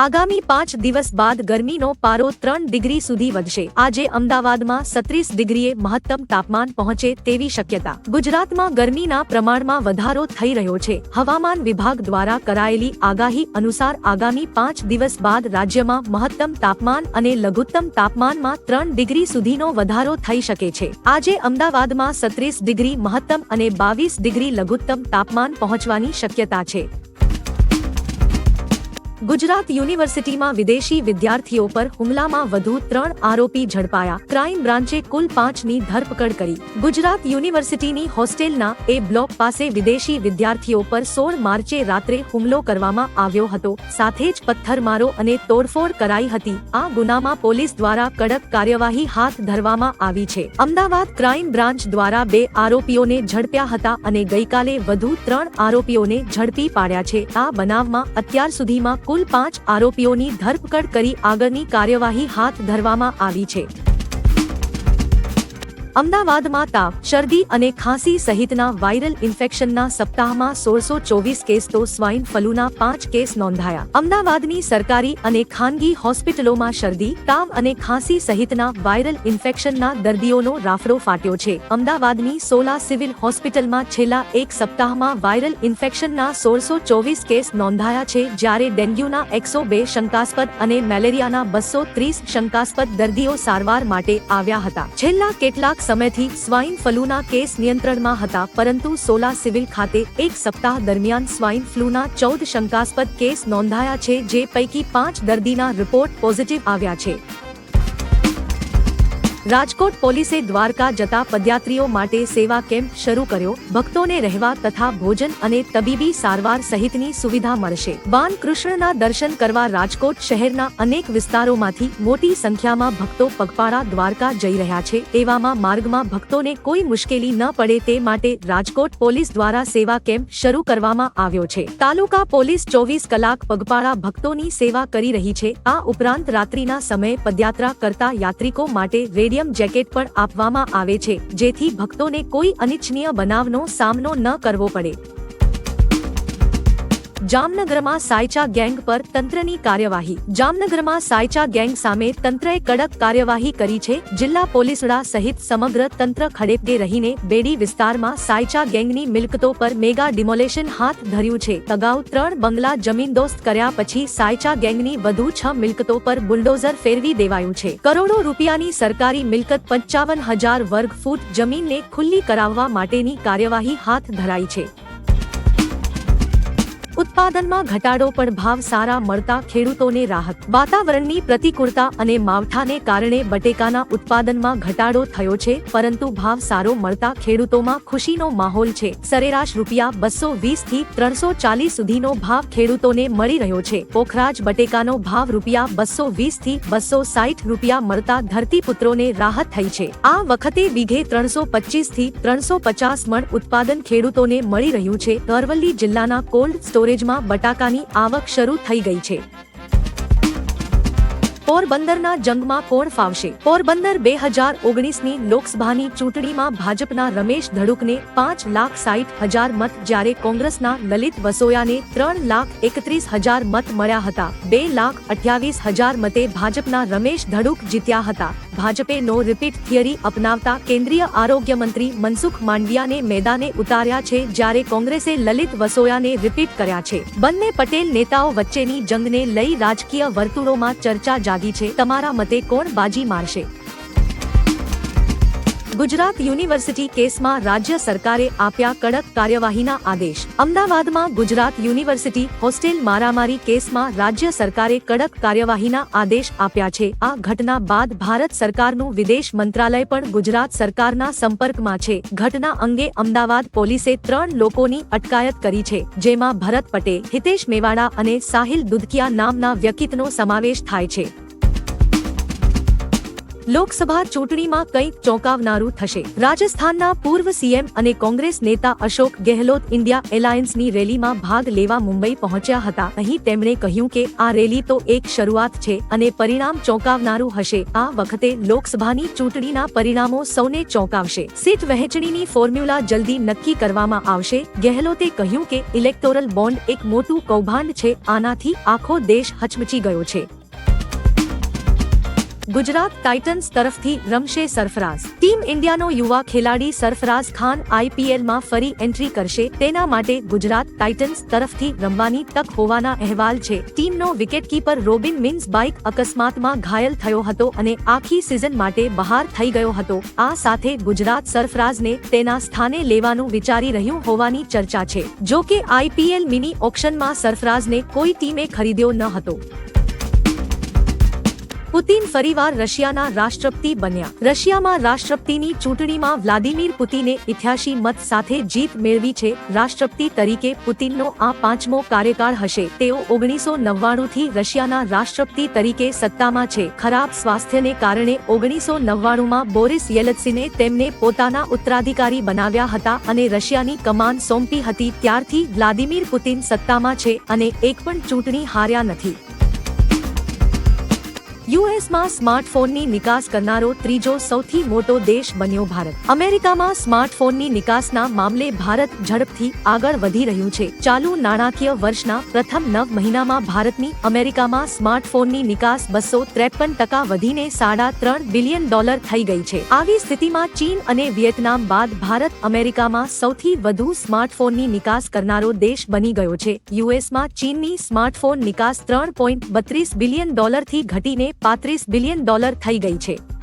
આગામી પાંચ દિવસ બાદ ગરમીનો પારો ત્રણ ડિગ્રી સુધી વધશે. આજે અમદાવાદમાં સત્રીસ ડિગ્રીએ મહત્તમ તાપમાન પહોંચે તેવી શક્યતા. ગુજરાતમાં ગરમીના પ્રમાણમાં વધારો થઈ રહ્યો છે. હવામાન વિભાગ દ્વારા કરાયેલી આગાહી અનુસાર આગામી પાંચ દિવસ બાદ રાજ્યમાં મહત્તમ તાપમાન અને લઘુત્તમ તાપમાનમાં ત્રણ ડિગ્રી સુધીનો વધારો થઈ શકે છે. આજે અમદાવાદમાં સત્રીસ ડિગ્રી મહત્તમ અને બાવીસ ડિગ્રી લઘુત્તમ તાપમાન પહોંચવાની શક્યતા છે. ગુજરાત યુનિવર્સિટીમાં વિદેશી વિદ્યાર્થીઓ પર હુમલામાં વધુ ત્રણ આરોપી ઝડપાયા. ક્રાઇમ બ્રાન્ચે કુલ પાંચની ધરપકડ કરી. ગુજરાત યુનિવર્સિટીની હોસ્ટેલના એ બ્લોક પાસે વિદેશી વિદ્યાર્થીઓ પર સોળ માર્ચે રાત્રે હુમલો કરવામાં આવ્યો હતો. સાથે જ પથ્થરમારો અને તોડફોડ કરાઈ હતી. આ ગુનામાં પોલીસ દ્વારા કડક કાર્યવાહી હાથ ધરવામાં આવી છે. અમદાવાદ ક્રાઇમ બ્રાન્ચ દ્વારા બે આરોપીઓને ઝડપ્યા હતા અને ગઈકાલે વધુ ત્રણ આરોપીઓને ઝડપી પાડ્યા છે. આ બનાવમાં અત્યાર સુધીમાં કુલ પાંચ આરોપીઓની ધરપકડ કરી આગળની કાર્યવાહી હાથ ધરવામાં આવી છે. અમદાવાદમાં તાવ શરદી અને ખાંસી સહિતના વાયરલ ઇન્ફેક્શનના સપ્તાહમાં સોળસો ચોવીસ કેસ તો સ્વાઇન ફલુના પાંચ કેસ નોંધાયા. અમદાવાદની સરકારી અને ખાનગી હોસ્પિટલોમાં શરદી, તાવ અને ખાંસી સહિતના વાયરલ ઇન્ફેક્શનના દર્દીઓનો રાફડો ફાટ્યો છે. અમદાવાદની સોલા સિવિલ હોસ્પિટલમાં છેલ્લા એક સપ્તાહમાં વાયરલ ઇન્ફેક્શનના સોળસો ચોવીસ કેસ નોંધાયા છે, જ્યારે ડેન્ગ્યુના એકસો બે શંકાસ્પદ અને મેલેરિયાના બસો ત્રીસ શંકાસ્પદ દર્દીઓ સારવાર માટે આવ્યા હતા. છેલ્લા કેટલાક સમયથી સ્વાઇન ફ્લૂના કેસ નિયંત્રણમાં હતા, પરંતુ સોલા સિવિલ ખાતે એક સપ્તાહ દરમિયાન સ્વાઇન ફ્લૂના ચૌદ શંકાસ્પદ કેસ નોંધાયા છે, જે પૈકી પાંચ દર્દીના રિપોર્ટ પોઝિટિવ આવ્યા છે. રાજકોટ પોલીસે દ્વારકા જતા પદયાત્રીઓ માટે સેવા કેમ્પ શરૂ કર્યો. ભક્તોને રહેવા તથા ભોજન અને તબીબી સારવાર સહિતની સુવિધા મળશે. બાન કૃષ્ણના દર્શન કરવા રાજકોટ શહેરના અનેક વિસ્તારોમાંથી મોટી સંખ્યામાં ભક્તો પગપાળા દ્વારકા જઈ રહ્યા છે. એવામાં માર્ગમાં ભક્તોને કોઈ મુશ્કેલી ન પડે તે માટે રાજકોટ પોલીસ દ્વારા સેવા કેમ્પ શરૂ કરવામાં આવ્યો છે. તાલુકા પોલીસ ચોવીસ કલાક પગપાળા ભક્તોની સેવા કરી રહી છે. આ ઉપરાંત રાત્રિના સમયે પદયાત્રા કરતા યાત્રિકો માટે રેડિયમ જેકેટ પણ આપવામાં આવે છે, જેથી ભક્તોને કોઈ અનિચ્છનીય બનાવનો સામનો ન કરવો પડે. જામનગરમાં સાયચા ગેંગ પર તંત્રની કાર્યવાહી. જામનગરમાં સાયચા ગેંગ સામે તંત્રએ કડક કાર્યવાહી કરી છે. જિલ્લા પોલીસ વડા સહિત સમગ્ર તંત્ર ખડેપગે રહીને બેડી વિસ્તારમાં સાયચા ગેંગની મિલકતો પર મેગા ડિમોલેશન હાથ ધર્યું છે. અગાઉ ત્રણ બંગલા જમીનદોસ્ત કર્યા પછી સાયચા ગેંગની વધુ છ મિલકતો પર બુલડોઝર ફેરવી દેવાયું છે. કરોડો રૂપિયાની સરકારી મિલકત પંચાવન હજાર વર્ગ ફૂટ જમીનને ખુલ્લી કરાવવા માટેની કાર્યવાહી હાથ ધરાઈ છે. ઉત્પાદનમાં ઘટાડો પણ ભાવ સારા મળતા ખેડૂતોને રાહત. વાતાવરણની પ્રતિકૂળતા અને માવઠાને કારણે બટેકાના ઉત્પાદનમાં ઘટાડો થયો છે, પરંતુ ભાવ સારો મળતા ખેડૂતોમાં ખુશીનો માહોલ છે. સરેરાશ રૂપિયા બસો વીસથી ત્રણસો ચાલીસ સુધીનો ભાવ ખેડૂતોને મળી રહ્યો છે. પોખરાજ બટેકાનો ભાવ રૂપિયા બસો વીસથી બસો સાઠ રૂપિયા મળતા ધરતીપુત્રોને રાહત થઈ છે. આ વખતે વીઘે ત્રણસો પચીસથી ત્રણસો પચાસ મણ ઉત્પાદન ખેડૂતોને મળી રહ્યું છે. અરવલ્લી જિલ્લાના કોલ્ડ સ્ટોરેજમાં બટાકાની આવક શરૂ થઈ ગઈ છે. પોરબંદરના જંગમાં કોણ ફાવશે? પોરબંદર બે હજાર ઓગણીસની લોકસભાની ચૂંટણીમાં ભાજપના રમેશ ધડુકને પાંચ લાખ સાઠ હજાર મત જ્યારે કોંગ્રેસના લલિત વસોયાને ત્રણ લાખ એકત્રીસ હજાર મત મળ્યા હતા. બે લાખ અઠ્યાવીસ હજાર મતે ભાજપના રમેશ ધડુક જીત્યા હતા. ભાજપે નો રિપીટ થિયરી અપનાવતા કેન્દ્રીય આરોગ્ય મંત્રી મનસુખ માંડવિયાને મેદાને ઉતાર્યા છે, જ્યારે કોંગ્રેસે લલિત વસોયાને રિપીટ કર્યા છે. બંને પટેલ નેતાઓ વચ્ચેની જંગને લઈ રાજકીય વર્તુળોમાં ચર્ચા જાગી છે. તમારા મતે કોણ બાજી મારશે? ગુજરાત યુનિવર્સિટી કેસમાં રાજ્ય સરકારે આપ્યા કડક કાર્યવાહીના આદેશ. અમદાવાદમાં ગુજરાત યુનિવર્સિટી હોસ્ટેલ મારામારી કેસમાં રાજ્ય સરકારે કડક કાર્યવાહીના આદેશ આપ્યા છે. આ ઘટના બાદ ભારત સરકારનું વિદેશ મંત્રાલય પણ ગુજરાત સરકારના સંપર્કમાં છે. ઘટના અંગે અમદાવાદ પોલીસે ત્રણ લોકોની અટકાયત કરી છે, જેમાં ભરત પટેલ, હિતેશ મેવાડા અને સાહિલ દુધકિયા નામના વ્યક્તિનો સમાવેશ થાય છે. લોકસભા ચૂંટણીમાં કંઈક ચોંકાવનારું થશે. રાજસ્થાનના પૂર્વ સીએમ અને કોંગ્રેસ નેતા અશોક ગેહલોત ઇન્ડિયા એલાયન્સની રેલીમાં ભાગ લેવા મુંબઈ પહોંચ્યા હતા. અહીં તેમણે કહ્યું કે આ રેલી તો એક શરૂઆત છે અને પરિણામ ચોંકાવનારું હશે. આ વખતે લોકસભાની ચૂંટણીના પરિણામો સૌને ચોંકાવશે. સીટ વહેંચણીની ફોર્મ્યુલા જલ્દી નક્કી કરવામાં આવશે. ગેહલોતે કહ્યું કે ઇલેક્ટોરલ બોન્ડ એક મોટું કૌભાંડ છે. આનાથી આખો દેશ હચમચી ગયો છે. ગુજરાત ટાઇટન્સ તરફથી રમશે સરફરાઝ. ટીમ ઇન્ડિયાનો યુવા ખેલાડી સરફરાઝ ખાન આઈપીએલમાં ફરી એન્ટ્રી કરશે. તેના માટે ગુજરાત ટાઇટન્સ તરફથી રમવાની તક હોવાના અહેવાલ છે. ટીમનો વિકેટકીપર રોબિન મિન્સ બાઇક અકસ્માતમાં ઘાયલ થયો હતો અને આખી સિઝન માટે બહાર થઈ ગયો હતો. આ સાથે ગુજરાત સરફરાઝને તેના સ્થાને લેવાનું વિચારી રહ્યું હોવાની ચર્ચા છે. જો કે આઈપીએલ મિની ઓક્શનમાં સરફરાઝને કોઈ ટીમે ખરીદ્યો ન હતો. પુતિન ફરીવાર રશિયાના રાષ્ટ્રપતિ બન્યા. રશિયામાં રાષ્ટ્રપતિની ચૂંટણીમાં વ્લાદિમીર પુતિને ઇતિહાસી મત સાથે જીત મેળવી છે. રાષ્ટ્રપતિ તરીકે પુતિનનો આ પાંચમો કાર્યકાળ હશે. તેઓ ઓગણીસો નવ્વાણું થી રશિયાના રાષ્ટ્રપતિ તરીકે સત્તામાં છે. ખરાબ સ્વાસ્થ્યને કારણે ઓગણીસો નવ્વાણુંમાં બોરિસ યેલત્સિને તેમને પોતાના ઉત્તરાધિકારી બનાવ્યા હતા અને રશિયાની કમાન સોંપી હતી. ત્યારથી વ્લાદિમીર પુતિન સત્તામાં છે અને એક પણ ચૂંટણી હાર્યા નથી. યુએસમાં સ્માર્ટફોનની નિકાસ કરનારો ત્રીજો સૌથી મોટો દેશ બન્યો ભારત. અમેરિકામાં સ્માર્ટફોનની નિકાસના મામલે ભારત ઝડપથી આગળ વધી રહ્યું છે. ચાલુ નાણાકીય વર્ષના પ્રથમ નવ મહિનામાં ભારતની અમેરિકામાં સ્માર્ટફોનની નિકાસ બસો ત્રેપન ટકા વધીને સાડા ત્રણ બિલિયન ડોલર થઈ ગઈ છે. આવી સ્થિતિમાં ચીન અને વિયેતનામ બાદ ભારત અમેરિકામાં સૌથી વધુ સ્માર્ટફોનની નિકાસ કરનારો દેશ બની ગયો છે. યુએસમાં ચીનની સ્માર્ટફોન નિકાસ ત્રણ પોઈન્ટ બત્રીસ બિલિયન ડોલરથી ઘટીને પાંત્રીસ બિલિયન ડોલર થઈ ગઈ છે.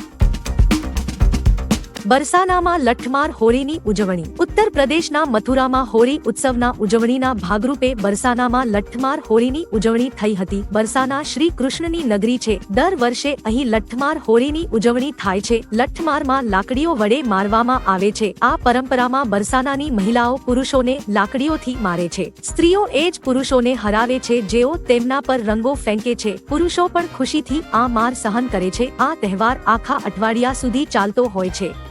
બરસાનામાં લઠમાર હોળીની ઉજવણી. ઉત્તર પ્રદેશના મથુરામાં હોળી ઉત્સવના ઉજવણીના ભાગરૂપે બરસાનામાં લઠમાર હોળીની ઉજવણી થઈ હતી. બરસાના શ્રી કૃષ્ણની નગરી છે. દર વર્ષે અહીં લઠમાર હોળીની ઉજવણી થાય છે. લઠમારમાં લાકડીઓ વડે મારવામાં આવે છે. આ પરંપરામાં બરસાનાની મહિલાઓ પુરુષોને લાકડીઓથી મારે છે. સ્ત્રીઓ એ જ પુરુષોને હરાવે છે. જેઓ તેમના પર રંગો ફેંકે છે. પુરુષો પણ ખુશીથી આ માર સહન કરે છે. આ તહેવાર આખા અઠવાડિયા સુધી ચાલતો હોય છે.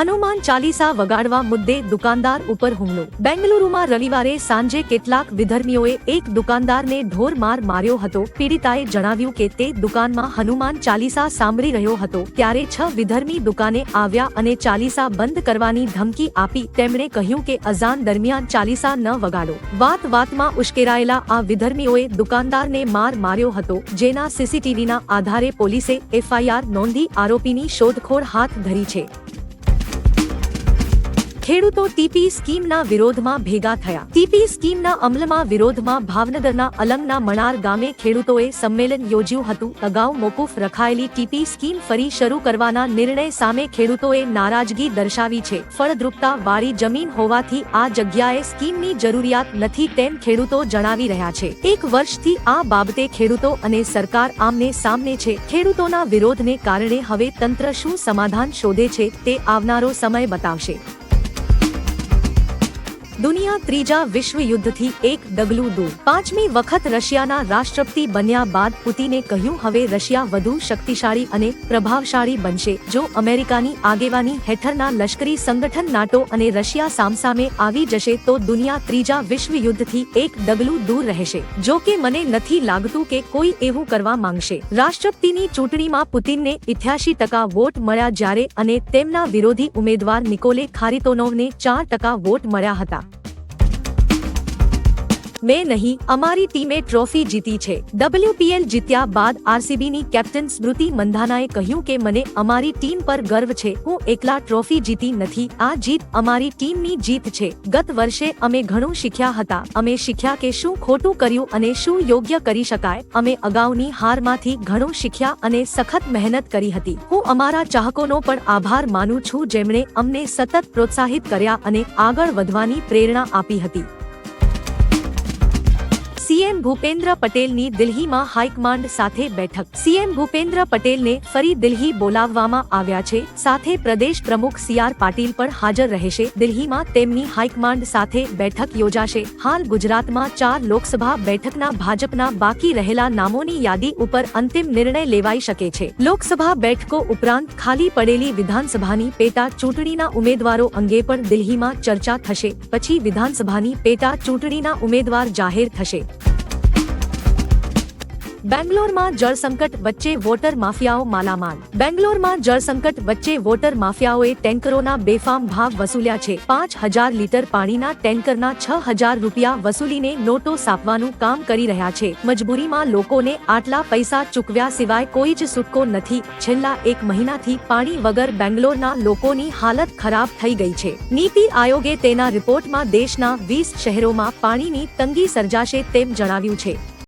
હનુમાન ચાલીસા વગાડવા મુદ્દે દુકાનદાર ઉપર હુમલો. બેંગલુરુમાં રવિવારે સાંજે કેટલાક વિધર્મીઓએ એક દુકાનદારને ઢોર માર માર્યો હતો. પીડિતાએ જણાવ્યું કે તે દુકાનમાં હનુમાન ચાલીસા સાંભળી રહ્યો હતો. ત્યારે છ વિધર્મી દુકાને આવ્યા અને ચાલીસા બંધ કરવાની ધમકી આપી. તેમણે કહ્યું કે અઝાન દરમિયાન ચાલીસા ન વગાડો. વાત વાતમાં ઉશ્કેરાયેલા આ વિધર્મીઓએ દુકાનદારને માર માર્યો હતો, જેના સીસીટીવીના આધારે પોલીસે એફઆઈઆર નોંધી આરોપીની શોધખોળ હાથ ધરી છે. ખેડૂતો ટીપી સ્કીમના વિરોધમાં ભેગા થયા. ટીપી સ્કીમના અમલમાં વિરોધમાં ભાવનગરના અલંગના મણાર ગામે ખેડૂતોએ સંમેલન યોજ્યું હતું. અગાઉ મોકૂફ રખાયેલી ટીપી સ્કીમ ફરી શરૂ કરવાના નિર્ણય સામે ખેડૂતોએ નારાજગી દર્શાવી છે. ફળદ્રુપતા વાળી જમીન હોવાથી આ જગ્યાએ સ્કીમની જરૂરિયાત નથી તેમ ખેડૂતો જણાવી રહ્યા છે. એક વર્ષથી આ બાબતે ખેડૂતો અને સરકાર આમને સામને છે. ખેડૂતોના વિરોધને કારણે હવે તંત્ર શું સમાધાન શોધે છે તે આવનારો સમય બતાવશે. દુનિયા ત્રીજા વિશ્વ યુદ્ધથી એક ડગલું દૂર. પાંચમી વખત રશિયાના રાષ્ટ્રપતિ બન્યા બાદ પુતિને કહ્યું, હવે રશિયા વધુ શક્તિશાળી અને પ્રભાવશાળી બનશે. જો અમેરિકાની આગેવાની હેઠળના લશ્કરી સંગઠન નાટો અને રશિયા સામસામે આવી જશે, તો દુનિયા ત્રીજા વિશ્વ યુદ્ધથી એક ડગલું દૂર રહેશે. જો કે મને નથી લાગતું કે કોઈ એવું કરવા માંગશે. રાષ્ટ્રપતિની ચૂંટણીમાં પુતિનને ઇઠ્યાસી ટકા વોટ મળ્યા જ્યારે અને તેમના વિરોધી ઉમેદવાર નિકોલે ખારિતોનોવને ચાર ટકા વોટ મળ્યા હતા. મેં નહીં, અમારી ટીમે ટ્રોફી જીતી છે. ડબલ્યુપીએલ જીત્યા બાદ આરસીબીની કેપ્ટન સ્મૃતિ મંધાનાએ કહ્યું કે મને અમારી ટીમ પર ગર્વ છે, હું એકલા ટ્રોફી જીતી નથી, આ જીત અમારી ટીમની જીત છે. ગત વર્ષે અમે ઘણું શીખ્યા હતા, અમે શીખ્યા કે શું ખોટું કર્યું અને શું યોગ્ય કરી શકાય, અમે અગાઉની હારમાંથી ઘણું શીખ્યા અને સખત મહેનત કરી હતી. હું અમારા ચાહકોનો પણ આભાર માનું છું, જેમણે અમને સતત પ્રોત્સાહિત કર્યા અને આગળ વધવાની પ્રેરણા આપી હતી. સીએમ ભૂપેન્દ્ર પટેલની દિલ્હીમાં હાઈકમાન્ડ સાથે બેઠક. સીએમ ભૂપેન્દ્ર પટેલને ફરી દિલ્હી બોલાવવામાં આવ્યા છે. સાથે પ્રદેશ પ્રમુખ સી આર પાટીલ પણ હાજર રહેશે. દિલ્હીમાં તેમની હાઈકમાન્ડ સાથે બેઠક યોજાશે. હાલ ગુજરાતમાં ચાર લોકસભા બેઠકના ભાજપના બાકી રહેલા નામોની યાદી ઉપર અંતિમ નિર્ણય લેવાઈ શકે છે. લોકસભા બેઠકો ઉપરાંત ખાલી પડેલી વિધાનસભાની પેટા ચૂંટણીના ઉમેદવારો અંગે પણ દિલ્હીમાં ચર્ચા થશે. પછી વિધાનસભાની પેટા ચૂંટણીના ઉમેદવાર જાહેર થશે. બેંગ્લોરમાં જળ સંકટ વચ્ચે વોટર માફિયાઓ માલામાલ. બેંગ્લોરમાં જળ સંકટ વચ્ચે વોટર માફિયાઓએ ટેન્કરોના બેફામ ભાવ વસૂલ્યા છે. પાંચ હજાર લીટર પાણીના ટેન્કરના છ હજાર રૂપિયા વસૂલીને નોટો સાપવાનું કામ કરી રહ્યા છે. મજબૂરીમાં લોકોને આટલા પૈસા ચૂકવ્યા સિવાય કોઈ જ છૂટકો નથી. છેલ્લા એક મહિનાથી પાણી વગર બેંગ્લોરના લોકોની હાલત ખરાબ થઈ ગઈ છે. નીતિ આયોગે તેના રિપોર્ટમાં દેશના વીસ શહેરોમાં પાણીની તંગી સર્જાશે તેમ જણાવ્યું છે.